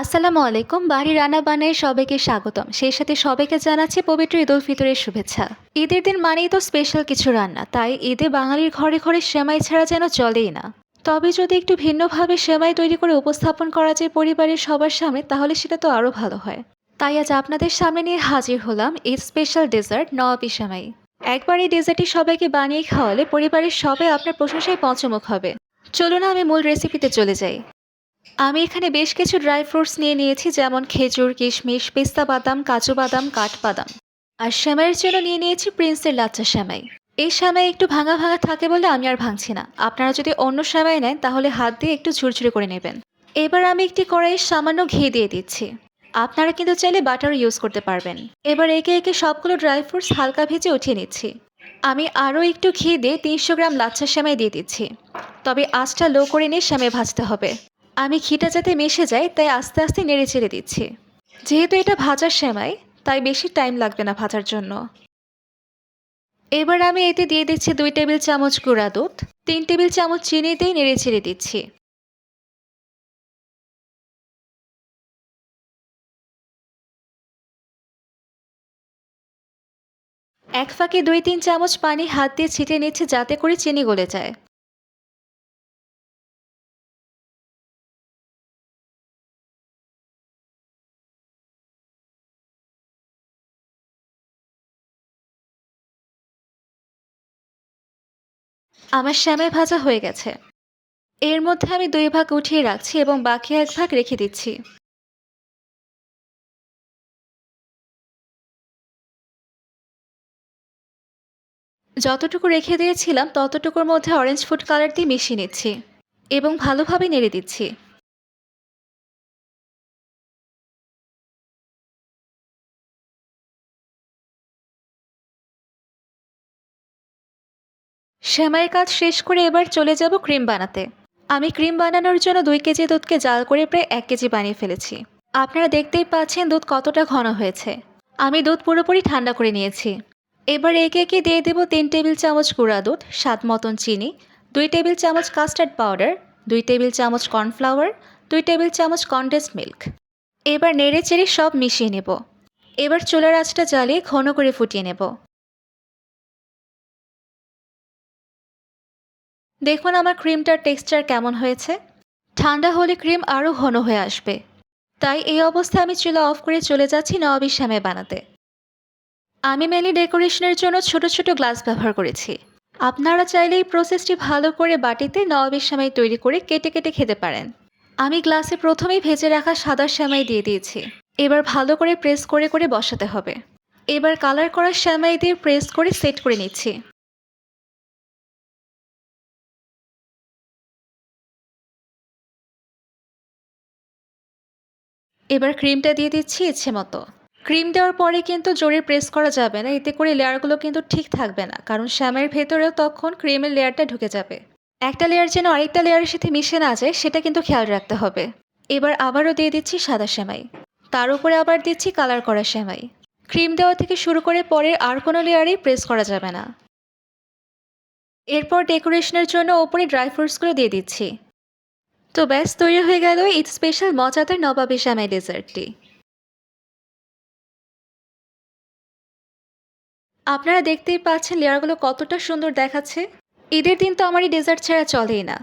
আসসালামু আলাইকুম, বাড়ি রান্না বানায় সবাইকে স্বাগতম। সেই সাথে সবাইকে জানাচ্ছি পবিত্র ঈদ উল ফিতরের শুভেচ্ছা। ঈদের দিন মানেই তো স্পেশাল কিছু রান্না, তাই ঈদে বাঙালির ঘরে ঘরে সেমাই ছাড়া যেন চলেই না। তবে যদি একটু ভিন্নভাবে সেমাই তৈরি করে উপস্থাপন করা যায় পরিবারের সবার সামনে, তাহলে সেটা তো আরও ভালো হয়। তাই আজ আপনাদের সামনে নিয়ে হাজির হলাম ঈদ স্পেশাল ডেজার্ট নওয়াবি সেমাই। একবার এই ডেজার্টটি সবাইকে বানিয়ে খাওয়ালে পরিবারের সবাই আপনার প্রশংসায় পঞ্চমুখ হবে। চলুন আমি মূল রেসিপিতে চলে যাই। আমি এখানে বেশ কিছু ড্রাই ফ্রুটস নিয়ে নিয়েছি, যেমন খেজুর, কিশমিশ, পেস্তা বাদাম, কাজু বাদাম কাঠবাদাম আর শ্যামাইয়ের জন্য নিয়ে নিয়েছি প্রিন্সের লাচ্চা শ্যামাই। এই শ্যামাই একটু ভাঙা ভাঙা থাকে বলে আমি আর ভাঙছি না। আপনারা যদি অন্য শ্যামাই নেন, তাহলে হাত দিয়ে একটু ঝুরঝুরে করে নেবেন। এবার আমি একটি কড়াইয়ে সামান্য ঘি দিয়ে দিচ্ছি। আপনারা কিন্তু চাইলে বাটার ইউজ করতে পারবেন। এবার একে একে সবগুলো ড্রাই ফ্রুটস হালকা ভেজে উঠিয়ে নিচ্ছি। আমি আরও একটু ঘি দিয়ে তিনশো গ্রাম লাচ্চা শ্যামাই দিয়ে দিচ্ছি। তবে আঁচটা লো করে নিয়ে শ্যামাই ভাজতে হবে। আমি ঘিটা যাতে মিশে যায়, তাই আস্তে আস্তে নেড়ে চেড়ে দিচ্ছি। যেহেতু এটা ভাজার সেমাই, তাই বেশি টাইম লাগবে না ভাজার জন্য। এবার আমি এতে দিয়ে দিচ্ছি দুই টেবিল চামচ গুঁড়া দুধ, তিন টেবিল চামচ চিনি দিয়ে নেড়ে চেড়ে দিচ্ছি। এক ফাঁকে দুই তিন চামচ পানি হাত দিয়ে ছিটে নিচ্ছে যাতে করে চিনি গলে যায়। আমার শ্যামের ভাজা হয়ে গেছে। এর মধ্যে আমি দুই ভাগ উঠিয়ে রাখছি এবং বাকি এক ভাগ রেখে দিচ্ছি। যতটুকু রেখে দিয়েছিলাম, ততটুকুর মধ্যে অরেঞ্জ ফুড কালার দিয়ে মিশিয়ে নিচ্ছি এবং ভালোভাবে নেড়ে দিচ্ছি। শ্যামাইয়ের কাজ শেষ করে এবার চলে যাব ক্রিম বানাতে। আমি ক্রিম বানানোর জন্য দুই কেজি দুধকে জাল করে প্রায় এক কেজি বানিয়ে ফেলেছি। আপনারা দেখতেই পাচ্ছেন দুধ কতটা ঘন হয়েছে। আমি দুধ পুরোপুরি ঠান্ডা করে নিয়েছি। এবার একে একে দিয়ে দেবো তিন টেবিল চামচ গুঁড়া দুধ, স্বাদ মতন চিনি, দুই টেবিল চামচ কাস্টার্ড পাউডার, দুই টেবিল চামচ কর্নফ্লাওয়ার, দুই টেবিল চামচ কনডেন্স মিল্ক। এবার নেড়ে চেড়ে সব মিশিয়ে নেব। এবার চুলার আঁচটা জ্বালিয়ে ঘন করে ফুটিয়ে নেব। দেখুন আমার ক্রিমটার টেক্সচার কেমন হয়েছে। ঠান্ডা হলে ক্রিম আরও ঘন হয়ে আসবে। তাই এই অবস্থায় আমি চুলা অফ করে চলে যাচ্ছি নবাবী শ্যামে বানাতে। আমি মেনলি ডেকোরেশনের জন্য ছোট ছোট গ্লাস ব্যবহার করেছি। আপনারা চাইলে এই প্রসেসটি ভালো করে বাটিতে নবাবী শ্যামাই তৈরি করে কেটে কেটে খেতে পারেন। আমি গ্লাসে প্রথমেই ভেজে রাখা সাদা শ্যামাই দিয়ে দিয়েছি। এবার ভালো করে প্রেস করে করে বসাতে হবে। এবার কালার করা শ্যামাই দিয়ে প্রেস করে সেট করে নিচ্ছি। এবার ক্রিমটা দিয়ে দিচ্ছি ইচ্ছে মতো। ক্রিম দেওয়ার পরে কিন্তু জোরে প্রেস করা যাবে না, এতে করে লেয়ারগুলো কিন্তু ঠিক থাকবে না, কারণ শ্যামের ভেতরেও তখন ক্রিমের লেয়ারটা ঢুকে যাবে। একটা লেয়ার যেন আরেকটা লেয়ারের সাথে মিশে না যায়, সেটা কিন্তু খেয়াল রাখতে হবে। এবার আবারও দিয়ে দিচ্ছি সাদা সেমাই। তার উপরে আবার দিচ্ছি কালার করা সেমাই। ক্রিম দেওয়া থেকে শুরু করে পরের আর কোনো লেয়ারেই প্রেস করা যাবে না। এরপর ডেকোরেশনের জন্য ওপরে ড্রাই ফ্রুটসগুলো দিয়ে দিচ্ছি। তো ব্যাস, তৈরি হয়ে গেল এই স্পেশাল মজাদার নবাবি শ্যামাই ডেজার্টটি আপনারা দেখতেই পাচ্ছেন লেয়ারগুলো কতটা সুন্দর দেখাচ্ছে। ঈদের দিন তো আমার এই ডেজার্ট ছাড়া চলেই না।